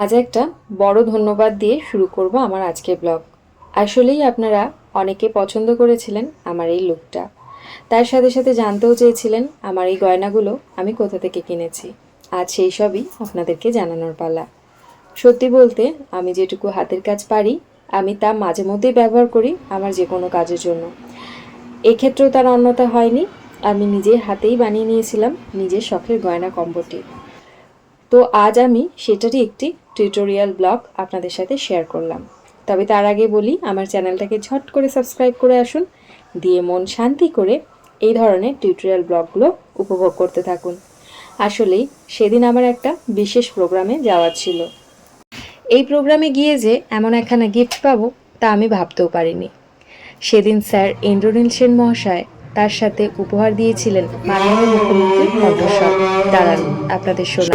আজ একটা বড় ধন্যবাদ দিয়ে শুরু করব আমার আজকের ব্লগ। আসলেই আপনারা অনেকে পছন্দ করেছিলেন আমার এই লুকটা। তার সাথে সাথে জানতেও চেয়েছিলেন আমার এই গয়নাগুলো আমি কোথা থেকে কিনেছি। আজ সেই সবই আপনাদেরকে জানানোর পালা। সত্যি বলতে, আমি যেটুকু হাতের কাজ পারি, আমি তা মাঝে মধ্যেই ব্যবহার করি আমার যে কোনো কাজের জন্য। এক্ষেত্রেও তার অন্যতা হয়নি। আমি নিজের হাতেই বানিয়ে নিয়েছিলাম নিজের শখের গয়না কম্বোটি তো আজ আমি সেটারই একটি টিউটোরিয়াল ব্লগ আপনাদের সাথে শেয়ার করলাম। তবে তার আগে বলি, আমার চ্যানেলটাকে ঝট করে সাবস্ক্রাইব করে আসুন, দিয়ে মন শান্তি করে এই ধরনের টিউটোরিয়াল ব্লগগুলো উপভোগ করতে থাকুন। আসলেই সেদিন আমার একটা বিশেষ প্রোগ্রামে যাওয়ার ছিল। এই প্রোগ্রামে গিয়ে যে এমন একখানা গিফট পাবো, তা আমি ভাবতেও পারিনি। সেদিন স্যার ইন্দ্রনীল সেন মহাশয় তার সাথে উপহার দিয়েছিলেন মাননীয় মুখ্যমন্ত্রী কণ্ঠস্বর দাঁড়ান আপনাদের শোনা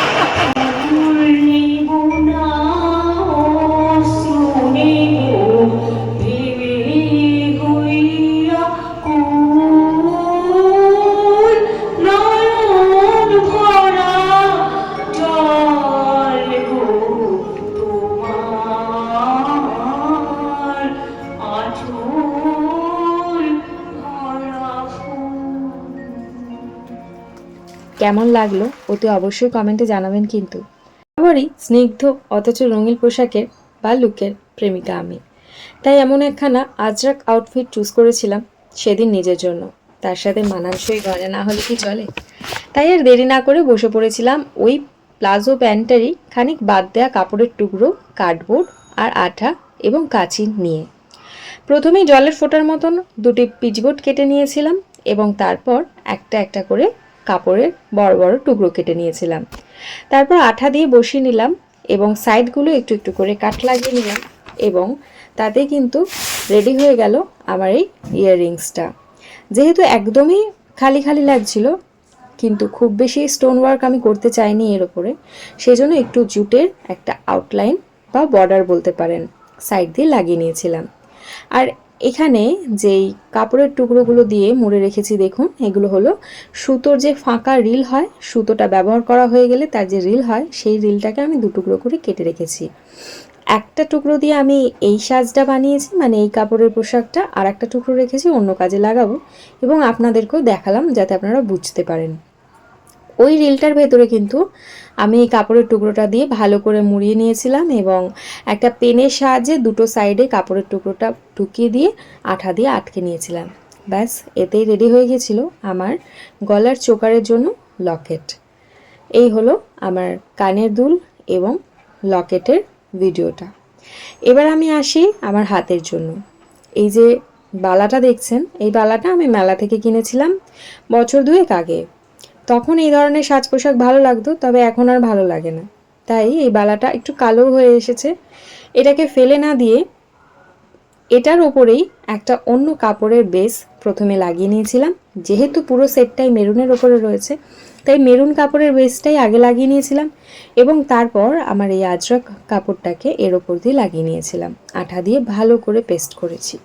কেমন লাগল অতি অবশ্যই কমেন্টে জানাবেন কিন্তু। বরাবরই স্নিগ্ধ অথচ রঙিন পোশাকের বা লুকের প্রেমিকা আমি। তাই এমন একখানা আজরাক আউটফিট চুজ করেছিলাম সেদিন নিজের জন্য। তার সাথে মানানসই গয়না না হলে কি চলে? তাই আর দেরি না করে বসে পড়েছিলাম ওই প্লাজো প্যান্টারই খানিক বাদ দেয়া কাপড়ের টুকরো, কার্ডবোর্ড আর আঠা এবং কাঁচি নিয়ে। প্রথমেই জলের ফোঁটার মতন দুটি পিচবোর্ড কেটে নিয়েছিলাম এবং তারপর একটা একটা করে কাপড়ের বড় বড় টুকরো কেটে নিয়েছিলাম। তারপর আঠা দিয়ে বসিয়ে নিলাম এবং সাইডগুলো একটু একটু করে কাট লাগিয়ে নিলাম এবং তাতে কিন্তু রেডি হয়ে গেল আমার এই ইয়াররিংসটা। যেহেতু একদমই খালি খালি লাগছিল, কিন্তু খুব বেশি স্টোন ওয়ার্ক আমি করতে চাইনি এর ওপরে সেজন্য একটু জুটের একটা আউটলাইন বা বর্ডার বলতে পারেন সাইড দিয়ে লাগিয়ে নিয়েছিলাম। আর এখানে যেই কাপড়ের টুকরোগুলো দিয়ে মুড়ে রেখেছি, দেখুন, এগুলো হলো সুতোর যে ফাঁকা রিল হয়, সুতোটা ব্যবহার করা হয়ে গেলে তার যে রিল হয়, সেই রিলটাকে আমি দু টুকরো করে কেটে রেখেছি। একটা টুকরো দিয়ে আমি এই সাজটা বানিয়েছি মানে এই কাপড়ের পোশাকটা আর একটা টুকরো রেখেছি, অন্য কাজে লাগাবো এবং আপনাদেরকেও দেখালাম যাতে আপনারা বুঝতে পারেন। ওই রিলটার ভেতরে কিন্তু আমি এই কাপড়ের টুকরোটা দিয়ে ভালো করে মুড়িয়ে নিয়েছিলাম এবং একটা পেনের সাহায্যে দুটো সাইডে কাপড়ের টুকরোটা ঢুকিয়ে দিয়ে আঠা দিয়ে আটকে নিয়েছিলাম। ব্যাস, এতেই রেডি হয়ে গেছিল আমার গলার চোকারের জন্য লকেট। এই হলো আমার কানের দুল এবং লকেটের ভিডিওটা। এবার আমি আসি আমার হাতের জন্য। এই যে বালাটা দেখছেন, এই বালাটা আমি মেলা থেকে কিনেছিলাম বছর দুয়েক আগে। তখন এই ধরনের সাজ পোশাক ভালো লাগতো, তবে এখন আর ভালো লাগে না। তাই এই বালাটা একটু কালো হয়ে এসেছে। এটাকে ফেলে না দিয়ে এটার ওপরেই একটা অন্য কাপড়ের বেস প্রথমে লাগিয়ে নিয়েছিলাম। যেহেতু পুরো সেটটাই মেরুনের ওপরে রয়েছে, তাই মেরুন কাপড়ের বেসটাই আগে লাগিয়ে নিয়েছিলাম এবং তারপর আমার এই আজরক কাপড়টাকে এর ওপর দিয়ে লাগিয়ে নিয়েছিলাম। আঠা দিয়ে ভালো করে পেস্ট করেছি।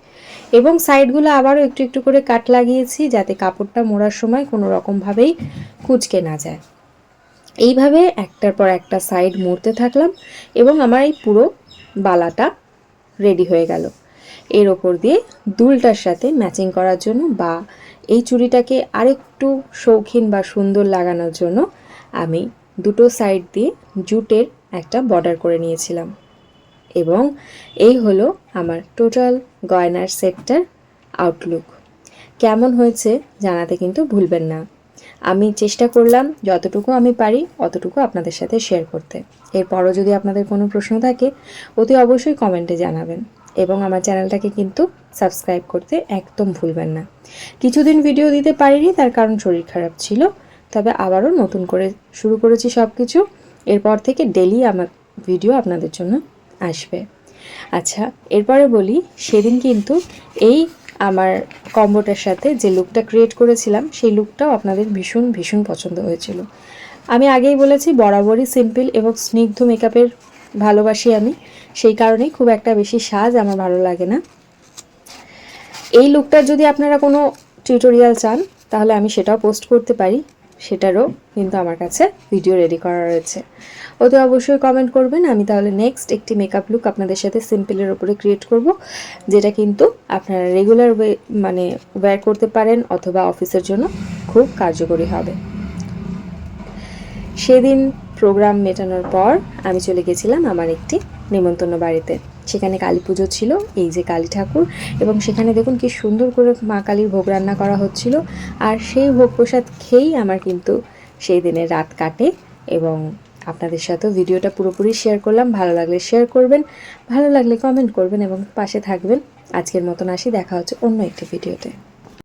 এবং সাইডগুলো আবারও একটু একটু করে কাট লাগিয়েছি যাতে কাপড়টা মোড়ার সময় কোনো রকমভাবেই কুচকে না যায়। এইভাবে একটার পর একটা সাইড মুড়তে থাকলাম এবং আমার এই পুরো বালাটা রেডি হয়ে গেল। এর ওপর দিয়ে দুলটার সাথে ম্যাচিং করার জন্য বা এই চুড়িটাকে আরেকটু শৌখিন বা সুন্দর লাগানোর জন্য আমি দুটো সাইড দিয়ে জুটের একটা বর্ডার করে নিয়েছিলাম। এবং এই হলো আমার টোটাল গয়নার সেটটার আউটলুক কেমন হয়েছে জানাতে কিন্তু ভুলবেন না। আমি চেষ্টা করলাম যতটুকু আমি পারি অতটুকু আপনাদের সাথে শেয়ার করতে। এরপরও যদি আপনাদের কোনো প্রশ্ন থাকে, অতি অবশ্যই কমেন্টে জানাবেন। এবং আমার চ্যানেলটাকে কিন্তু সাবস্ক্রাইব করতে একদম ভুলবেন না। কিছুদিন ভিডিও দিতে পারিনি, তার কারণ শরীর খারাপ ছিল। তবে আবারও নতুন করে শুরু করেছি সব কিছু এরপর থেকে ডেলি আমার ভিডিও আপনাদের জন্য আসবে। আচ্ছা এরপরে বলি, সেদিন কিন্তু এই আমার কম্বোটার সাথে যে লুকটা ক্রিয়েট করেছিলাম, সেই লুকটাও আপনাদের ভীষণ ভীষণ পছন্দ হয়েছিল। আমি আগেই বলেছি, বরাবরই সিম্পল এবং স্নিগ্ধ মেকআপের ভালোবাসি আমি। সেই কারণেই খুব একটা বেশি সাজ আমার ভালো লাগে না। এই লুকটার যদি আপনারা কোনো টিউটোরিয়াল চান, তাহলে আমি সেটাও পোস্ট করতে পারি। সেটারও কিন্তু আমার কাছে ভিডিও রেডি করা রয়েছে। ওতে অবশ্যই কমেন্ট করবেন। আমি তাহলে নেক্সট একটি মেকআপ লুক আপনাদের সাথে সিম্পলের ওপরে ক্রিয়েট করব, যেটা কিন্তু আপনারা রেগুলার ওয়ে মানে ওয়্যার করতে পারেন অথবা অফিসের জন্য খুব কার্যকরী হবে। সেদিন প্রোগ্রাম মেটানোর পর আমি চলে গেছিলাম আমার একটি নেমন্তন্ন বাড়িতে। সেখানে কালী পুজো ছিল, এই যে কালী ঠাকুর, এবং সেখানে দেখুন কি সুন্দর করে মা কালীর ভোগ রান্না করা হচ্ছিল, আর সেই ভোগ প্রসাদ খেয়েই আমার কিন্তু সেই দিনের রাত কাটে, এবং আপনাদের সাথেও ভিডিওটা পুরোপুরি শেয়ার করলাম। ভালো লাগলে শেয়ার করবেন, ভালো লাগলে কমেন্ট করবেন, এবং পাশে থাকবেন। আজকের মতন আসি, দেখা হচ্ছে অন্য একটি ভিডিওতে